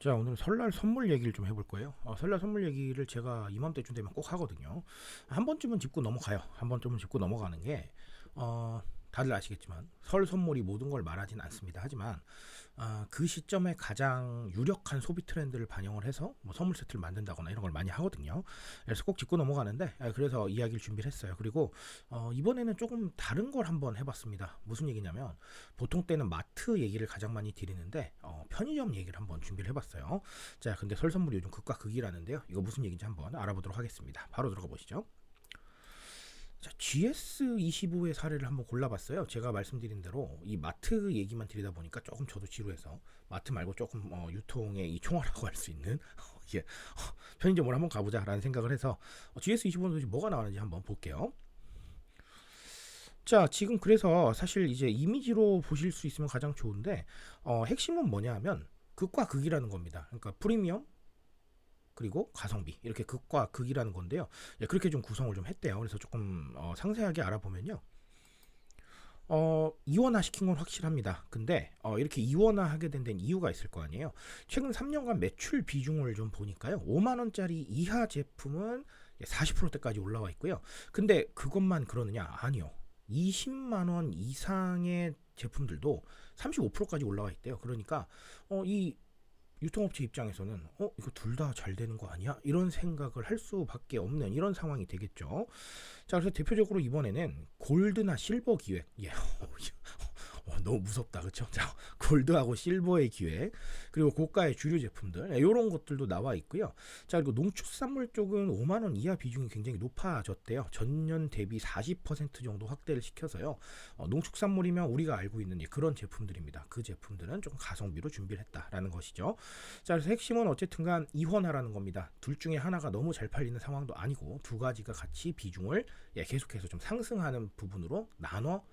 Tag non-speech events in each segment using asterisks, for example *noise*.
자, 오늘 설날 선물 얘기를 좀 해볼 거예요. 어, 설날 선물 얘기를 제가 이맘때쯤 되면 꼭 하거든요. 한 번쯤은 짚고 넘어가요. 한 번쯤은 짚고 넘어가는 게, 어, 다들 아시겠지만 설 선물이 모든 걸 말하진 않습니다. 하지만 아, 그 시점에 가장 유력한 소비 트렌드를 반영을 해서 뭐 선물 세트를 만든다거나 이런 걸 많이 하거든요. 그래서 꼭 짚고 넘어가는데 아, 그래서 이야기를 준비를 했어요. 그리고 어, 이번에는 조금 다른 걸 한번 해봤습니다. 무슨 얘기냐면 보통 때는 마트 얘기를 가장 많이 드리는데 어, 편의점 얘기를 한번 준비를 해봤어요. 자, 근데 설 선물이 요즘 극과 극이라는데요. 이거 무슨 얘기인지 한번 알아보도록 하겠습니다. 바로 들어가 보시죠. 자, GS25의 사례를 한번 골라봤어요. 제가 말씀드린 대로 이 마트 얘기만 드리다 보니까 조금 저도 지루해서 마트 말고 조금 어, 유통의 이 총알이라고 할 수 있는 예, *laughs* 어, 편의점으로 한번 가보자라는 생각을 해서 어, GS25는 도대체 뭐가 나왔는지 한번 볼게요. 자, 지금 그래서 사실 이제 이미지로 보실 수 있으면 가장 좋은데 어, 핵심은 뭐냐 하면 극과 극이라는 겁니다. 그러니까 프리미엄 그리고 가성비 이렇게 극과 극이라는 건데요. 예, 그렇게 좀 구성을 좀 했대요. 그래서 조금 어, 상세하게 알아보면요. 어, 이원화 시킨 건 확실합니다. 근데 어, 이렇게 이원화 하게 된 데는 이유가 있을 거 아니에요. 최근 3년간 매출 비중을 좀 보니까요. 5만 원짜리 이하 제품은 40%대까지 올라와 있고요. 근데 그것만 그러느냐? 아니요. 20만 원 이상의 제품들도 35%까지 올라와 있대요. 그러니까 어, 이 유통업체 입장에서는 어 이거 둘 다 잘 되는 거 아니야? 이런 생각을 할 수밖에 없는 이런 상황이 되겠죠. 자 그래서 대표적으로 이번에는 골드나 실버 기획 예 *laughs* 어, 너무 무섭다? 자 골드하고 실버의 기획 그리고 고가의 주류 제품들 이런 네, 것들도 나와 있고요. 자 그리고 농축산물 쪽은 5만 원 이하 비중이 굉장히 높아졌대요. 전년 대비 40% 정도 확대를 시켜서요. 어, 농축산물이면 우리가 알고 있는 그런 제품들입니다. 그 제품들은 좀 가성비로 준비를 했다라는 것이죠. 자 그래서 핵심은 어쨌든간 이원화라는 겁니다. 둘 중에 하나가 너무 잘 팔리는 상황도 아니고 두 가지가 같이 비중을 예, 계속해서 좀 상승하는 부분으로 나눠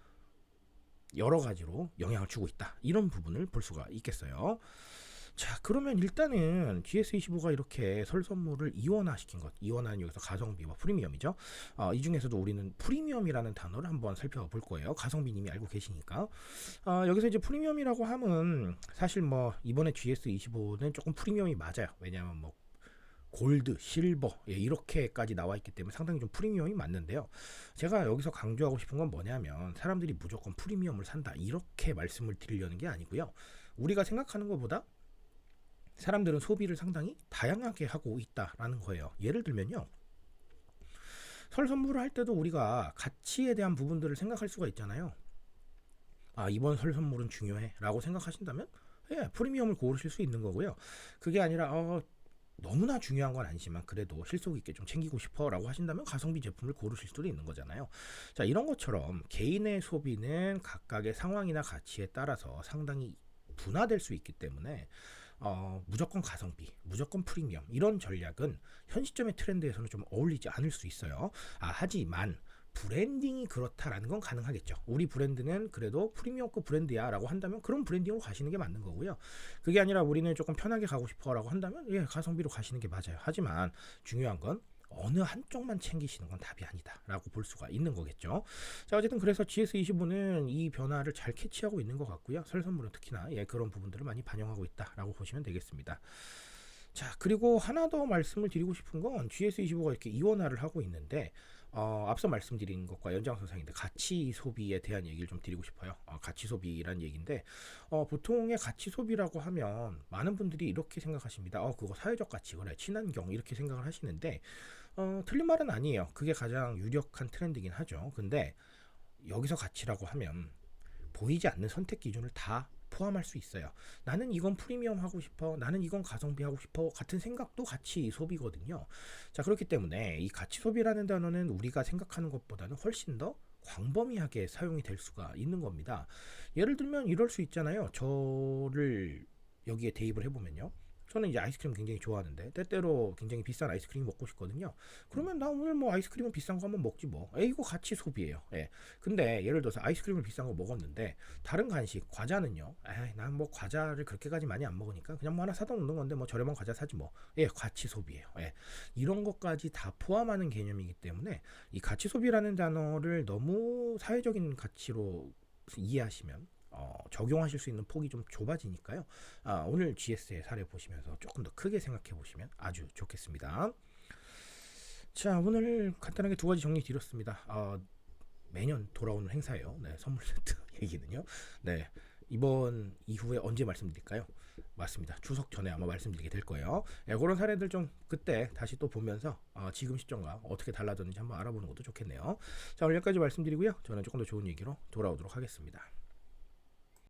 여러 가지로 영향을 주고 있다. 이런 부분을 볼 수가 있겠어요. 자, 그러면 일단은 GS25가 이렇게 설 선물을 이원화 시킨 것, 이원화는 여기서 가성비와 프리미엄이죠. 어, 이 중에서도 우리는 프리미엄이라는 단어를 한번 살펴볼 거예요. 가성비님이 알고 계시니까. 어, 여기서 이제 프리미엄이라고 하면 사실 뭐 이번에 GS25는 조금 프리미엄이 맞아요. 왜냐하면 뭐 골드, 실버 예, 이렇게까지 나와 있기 때문에 상당히 좀 프리미엄이 맞는데요. 제가 여기서 강조하고 싶은 건 뭐냐면 사람들이 무조건 프리미엄을 산다 이렇게 말씀을 드리려는 게 아니고요. 우리가 생각하는 것보다 사람들은 소비를 상당히 다양하게 하고 있다라는 거예요. 예를 들면요. 설 선물을 할 때도 우리가 가치에 대한 부분들을 생각할 수가 있잖아요. 아, 이번 설 선물은 중요해 라고 생각하신다면 예, 프리미엄을 고르실 수 있는 거고요. 그게 아니라 어, 너무나 중요한 건 아니지만 그래도 실속 있게 좀 챙기고 싶어라고 하신다면 가성비 제품을 고르실 수도 있는 거잖아요. 자 이런 것처럼 개인의 소비는 각각의 상황이나 가치에 따라서 상당히 분화될 수 있기 때문에 어, 무조건 가성비, 무조건 프리미엄 이런 전략은 현 시점의 트렌드에서는 좀 어울리지 않을 수 있어요. 아, 하지만 브랜딩이 그렇다라는 건 가능하겠죠. 우리 브랜드는 그래도 프리미엄급 브랜드야라고 한다면 그런 브랜딩으로 가시는 게 맞는 거고요. 그게 아니라 우리는 조금 편하게 가고 싶어라고 한다면 예 가성비로 가시는 게 맞아요. 하지만 중요한 건 어느 한쪽만 챙기시는 건 답이 아니다라고 볼 수가 있는 거겠죠. 자 어쨌든 그래서 GS25는 이 변화를 잘 캐치하고 있는 것 같고요. 설 선물은 특히나 예 그런 부분들을 많이 반영하고 있다라고 보시면 되겠습니다. 자 그리고 하나 더 말씀을 드리고 싶은 건 GS25가 이렇게 이원화를 하고 있는데 어, 앞서 말씀드린 것과 연장선상인데 가치 소비에 대한 얘기를 좀 드리고 싶어요. 어, 가치 소비라는 얘기인데 어, 보통의 가치 소비라고 하면 많은 분들이 이렇게 생각하십니다. 어, 그거 사회적 가치 그래 친환경 이렇게 생각을 하시는데 어, 틀린 말은 아니에요. 그게 가장 유력한 트렌드긴 하죠. 근데 여기서 가치라고 하면 보이지 않는 선택 기준을 다 포함할 수 있어요. 나는 이건 프리미엄 하고 싶어. 나는 이건 가성비 하고 싶어. 같은 생각도 가치 소비거든요. 자, 그렇기 때문에 이 가치 소비라는 단어는 우리가 생각하는 것보다는 훨씬 더 광범위하게 사용이 될 수가 있는 겁니다. 예를 들면 이럴 수 있잖아요. 저를 여기에 대입을 해보면요. 저는 이제 아이스크림 굉장히 좋아하는데 때때로 굉장히 비싼 아이스크림 먹고 싶거든요. 그러면 나 오늘 뭐 아이스크림은 비싼 거 한번 먹지 뭐. 에 이거 같이 소비예요. 예. 근데 예를 들어서 아이스크림을 비싼 거 먹었는데 다른 간식 과자는요. 에이 난 뭐 과자를 그렇게까지 많이 안 먹으니까 그냥 뭐 하나 사다 놓는 건데 뭐 저렴한 과자 사지 뭐. 예, 가치 소비예요. 예. 이런 것까지 다 포함하는 개념이기 때문에 이 가치 소비라는 단어를 너무 사회적인 가치로 이해하시면 어, 적용하실 수 있는 폭이 좀 좁아지니까요. 아, 오늘 GS의 사례 보시면서 조금 더 크게 생각해 보시면 아주 좋겠습니다. 자, 오늘 간단하게 두 가지 정리 드렸습니다. 어, 매년 돌아오는 행사예요. 네, 선물 세트 *laughs* 얘기는요. 네, 이번 이후에 언제 말씀드릴까요? 맞습니다. 추석 전에 아마 말씀드리게 될 거예요. 예, 그런 사례들 좀 그때 다시 또 보면서 어, 지금 시점과 어떻게 달라졌는지 한번 알아보는 것도 좋겠네요. 자, 오늘 여기까지 말씀드리고요. 저는 조금 더 좋은 얘기로 돌아오도록 하겠습니다.